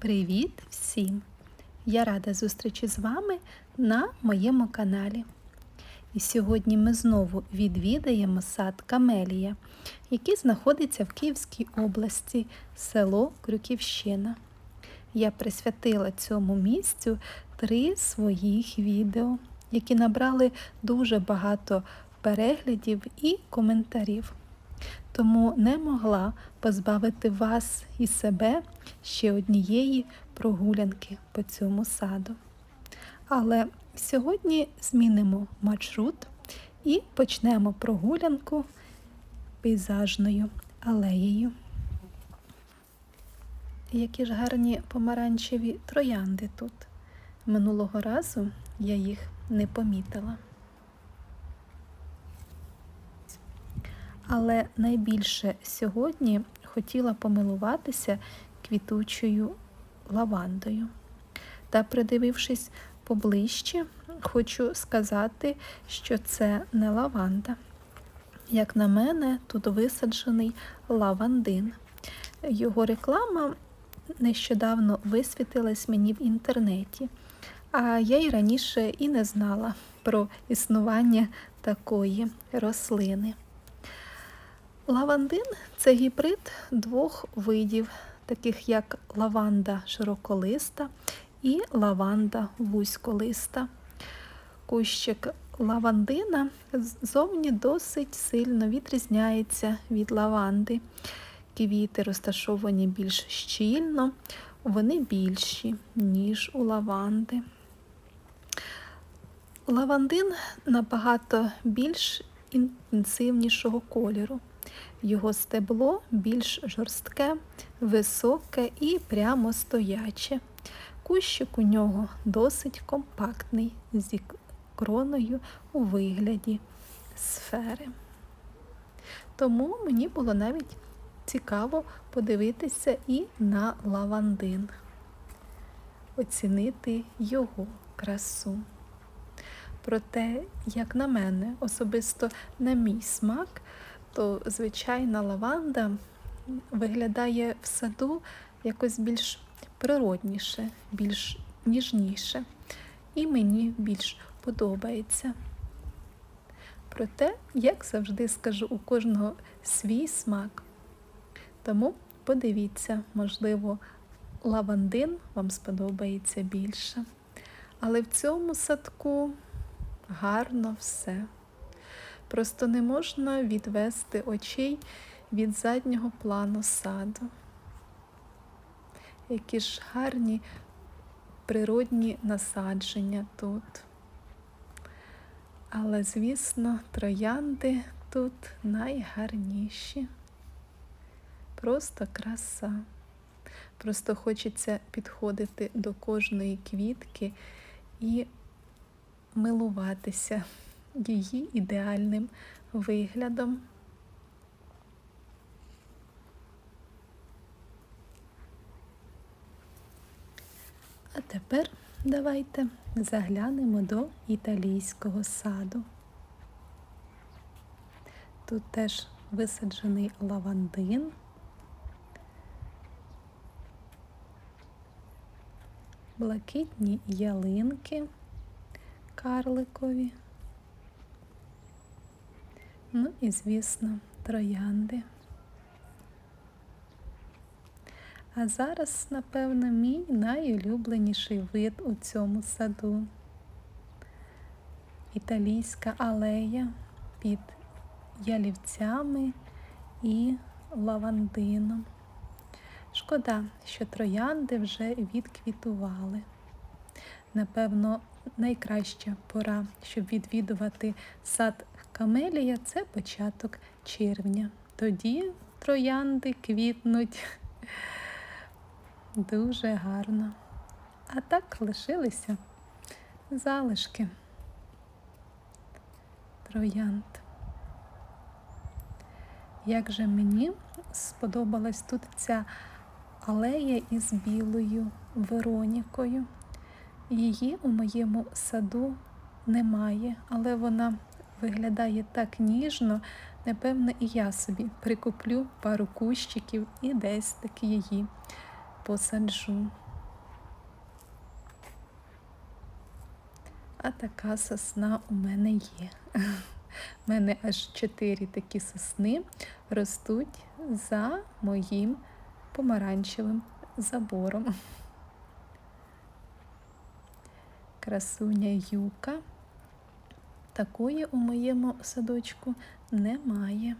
Привіт всім! Я рада зустрічі з вами на моєму каналі. І сьогодні ми знову відвідаємо сад Камелія, який знаходиться в Київській області, село Крюківщина. Я присвятила цьому місцю три своїх відео, які набрали дуже багато переглядів і коментарів. Тому не могла позбавити вас і себе ще однієї прогулянки по цьому саду. Але сьогодні змінимо маршрут і почнемо прогулянку пейзажною алеєю. Які ж гарні помаранчеві троянди тут. Минулого разу я їх не помітила. Але найбільше сьогодні хотіла помилуватися квітучою лавандою. Та, придивившись поближче, хочу сказати, що це не лаванда. Як на мене, тут висаджений лавандин. Його реклама нещодавно висвітилась мені в інтернеті, а я й раніше і не знала про існування такої рослини. Лавандин це гібрид двох видів, таких як лаванда широколиста і лаванда вузьколиста. Кущик лавандина зовні досить сильно відрізняється від лаванди. Квіти розташовані більш щільно, вони більші, ніж у лаванди. Лавандин набагато більш інтенсивнішого кольору. Його стебло більш жорстке, високе і прямо стояче. Кущик у нього досить компактний, зі кроною у вигляді сфери. Тому мені було навіть цікаво подивитися і на лавандин, оцінити його красу. Проте, як на мене, особисто на мій смак, то звичайна лаванда виглядає в саду якось більш природніше, більш ніжніше. І мені більш подобається. Проте, як завжди скажу, у кожного свій смак. Тому подивіться, можливо, лавандин вам сподобається більше. Але в цьому садку гарно все. Просто не можна відвести очей від заднього плану саду. Які ж гарні природні насадження тут. Але, звісно, троянди тут найгарніші. Просто краса. Просто хочеться підходити до кожної квітки і милуватися її ідеальним виглядом. А тепер давайте заглянемо до італійського саду. Тут теж висаджений лавандин. Блакитні ялинки карликові. Ну і, звісно, троянди. А зараз, напевно, мій найулюбленіший вид у цьому саду. Італійська алея під ялівцями і лавандином. Шкода, що троянди вже відквітували. Напевно, найкраща пора, щоб відвідувати сад Камелія це початок червня. Тоді троянди квітнуть дуже гарно. А так лишилися залишки троянд. Як же мені сподобалась тут ця алея із білою Веронікою. Її у моєму саду немає, але вона Виглядає так ніжно, напевно, і я собі прикуплю пару кущиків і десь таки її посаджу. А така сосна у мене є. У мене аж чотири такі сосни ростуть за моїм помаранчевим забором. Красуня юка. Такої у моєму садочку немає.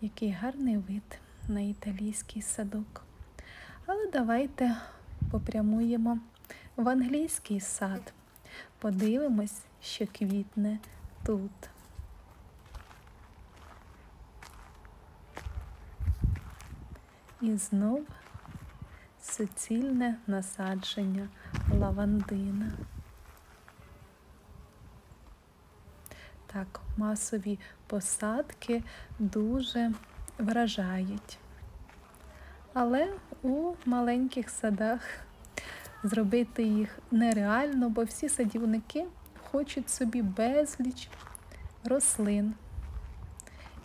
Який гарний вид на італійський садок. Але давайте попрямуємо в англійський сад. Подивимось, що квітне тут. І знов суцільне насадження лавандина. Так, масові посадки дуже вражають. Але у маленьких садах зробити їх нереально, бо всі садівники хочуть собі безліч рослин.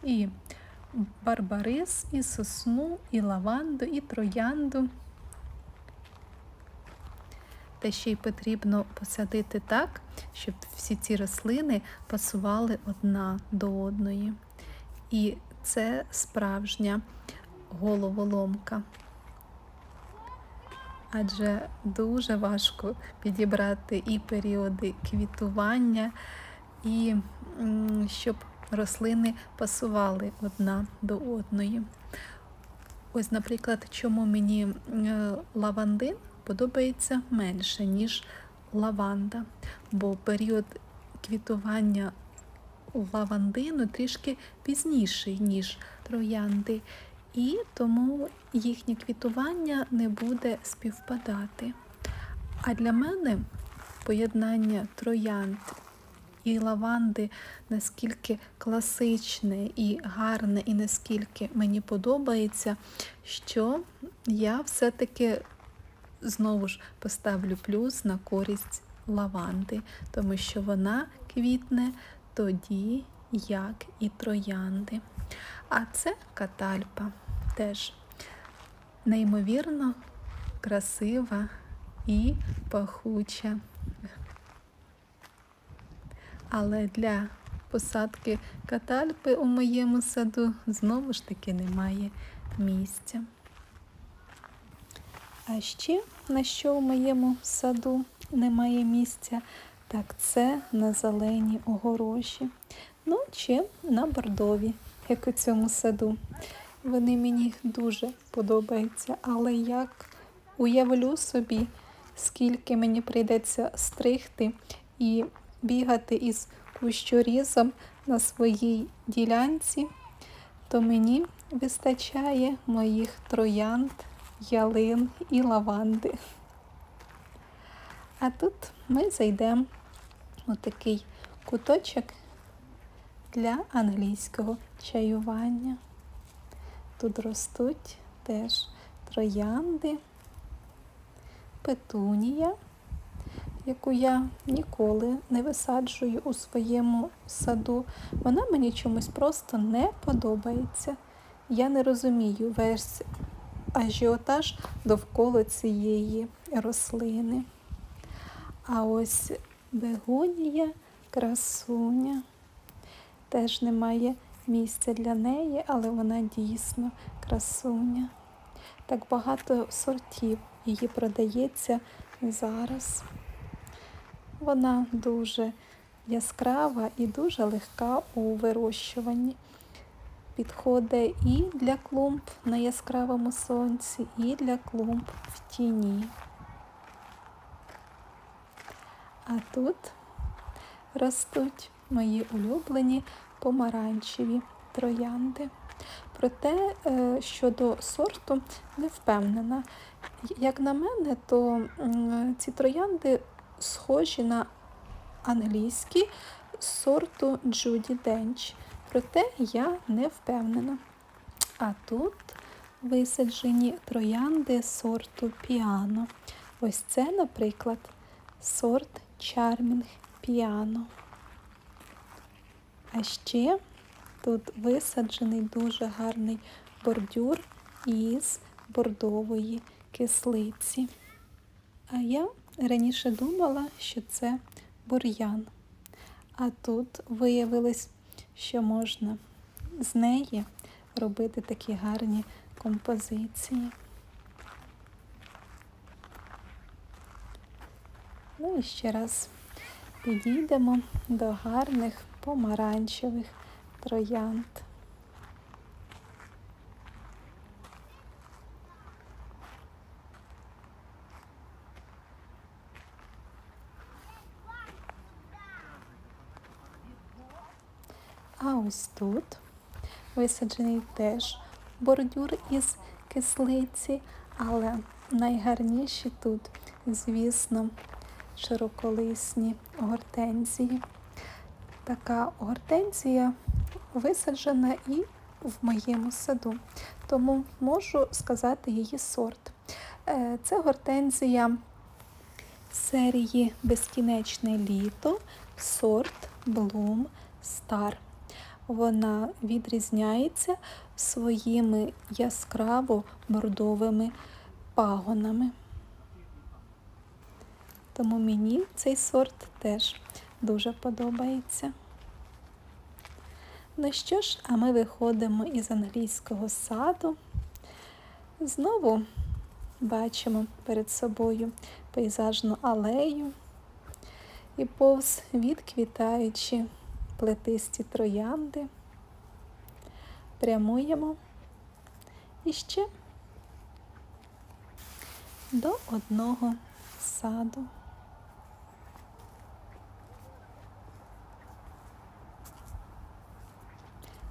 І барбарис, і сосну, і лаванду, і троянду. Та ще й потрібно посадити так, щоб всі ці рослини пасували одна до одної. І це справжня головоломка. Адже дуже важко підібрати і періоди квітування, і щоб рослини пасували одна до одної. Ось, наприклад, чому мені е, лавандин подобається менше, ніж лаванда, бо період квітування лавандину трішки пізніший, ніж троянди, і тому їхнє квітування не буде співпадати. А для мене поєднання троянд і лаванди наскільки класичне і гарне, і наскільки мені подобається, що я все-таки знову ж поставлю плюс на користь лаванди, тому що вона квітне тоді, як і троянди. А це катальпа теж неймовірно красива і пахуча. Але для посадки катальпи у моєму саду знову ж таки немає місця. А ще на що у моєму саду немає місця, так це на зелені огорожі. Ну, чи на бордові, як у цьому саду. Вони мені дуже подобаються, але як уявлю собі, скільки мені прийдеться стригти і бігати із кущорізом на своїй ділянці, то мені вистачає моїх троянд, ялин і лаванди. А тут ми зайдемо у такий куточок для англійського чаювання. Тут ростуть теж троянди, петунія, яку я ніколи не висаджую у своєму саду. Вона мені чомусь просто не подобається. Я не розумію весь ажіотаж довкола цієї рослини. А ось бегонія, красуня. Теж немає місця для неї, але вона дійсно красуня. Так багато сортів її продається зараз. Вона дуже яскрава і дуже легка у вирощуванні. Підходить і для клумб на яскравому сонці, і для клумб в тіні. А тут ростуть мої улюблені помаранчеві троянди. Проте е, щодо сорту не впевнена. Як на мене, то ці троянди схожі на англійські сорту Джуді Денч. Проте я не впевнена. А тут висаджені троянди сорту піано. Ось це, наприклад, сорт Charming Piano. А ще тут висаджений дуже гарний бордюр із бордової кислиці. А я раніше думала, що це бур'ян. А тут виявилось, що можна з неї робити такі гарні композиції. Ну і ще раз підійдемо до гарних помаранчевих троянд. А ось тут висаджений теж бордюр із кислиці, але найгарніші тут, звісно, широколисні гортензії. Така гортензія висаджена і в моєму саду, тому можу сказати її сорт. Е, це гортензія серії Безкінечне літо, сорт Bloom Star. Вона відрізняється своїми яскраво бордовими пагонами. Тому мені цей сорт теж дуже подобається. Ну що ж, а ми виходимо із англійського саду. Знову бачимо перед собою пейзажну алею і повз відквітаючи плетисті троянди. Прямуємо іще до одного саду.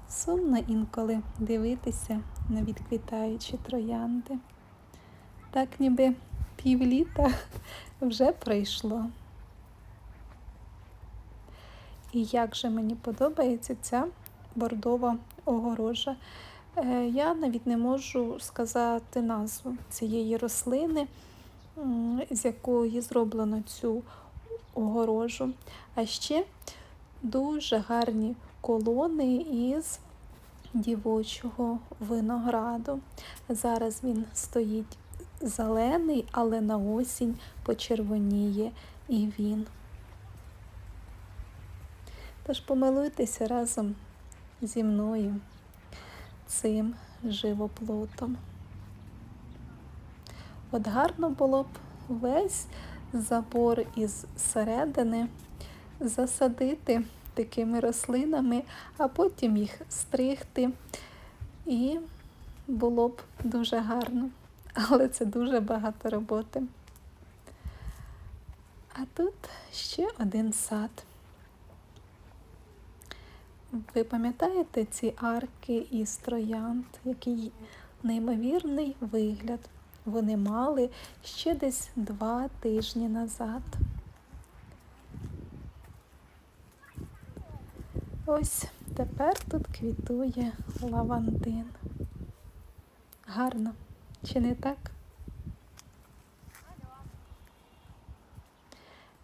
Сумно інколи дивитися на відквітаючі троянди. Так ніби півліта вже пройшло. І як же мені подобається ця бордова огорожа. Е, я навіть не можу сказати назву цієї рослини, з якої зроблено цю огорожу. А ще дуже гарні колони із дівочого винограду. Зараз він стоїть зелений, але на осінь почервоніє і він. Тож помилуйтеся разом зі мною цим живоплотом. От гарно було б весь забор із середини засадити такими рослинами, а потім їх стригти. І було б дуже гарно, але це дуже багато роботи. А тут ще один сад. Ви пам'ятаєте ці арки із троянд, який неймовірний вигляд вони мали ще десь два тижні назад. Ось тепер тут квітує лавандин. Гарно, чи не так?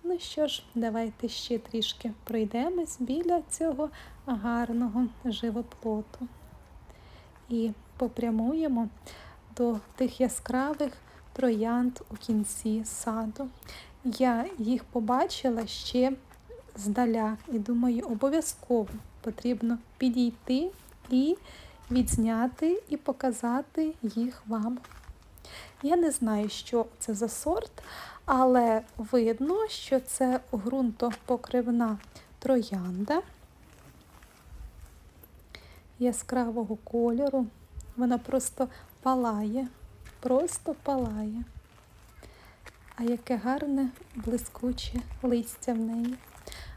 Ну що ж, давайте ще трішки пройдемось біля цього гарного живоплоту і попрямуємо до тих яскравих троянд у кінці саду. Я їх побачила ще здаля і думаю, обов'язково потрібно підійти і відзняти і показати їх вам. Я не знаю, що це за сорт, але видно, що це ґрунтопокривна троянда яскравого кольору. Вона просто палає, просто палає. А яке гарне блискуче листя в неї.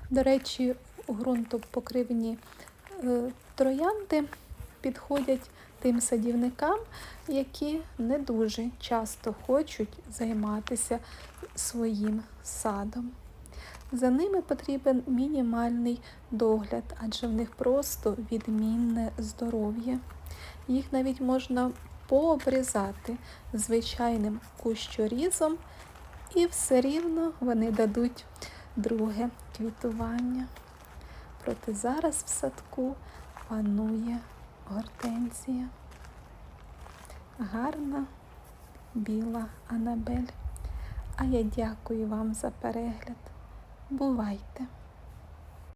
До речі, ґрунтопокривні е, троянди підходять тим садівникам, які не дуже часто хочуть займатися своїм садом. За ними потрібен мінімальний догляд, адже в них просто відмінне здоров'я. Їх навіть можна пообрізати звичайним кущорізом, і все рівно вони дадуть друге квітування. Проте зараз в садку панує гортензія. Гарна біла анабель. А я дякую вам за перегляд. Бувайте!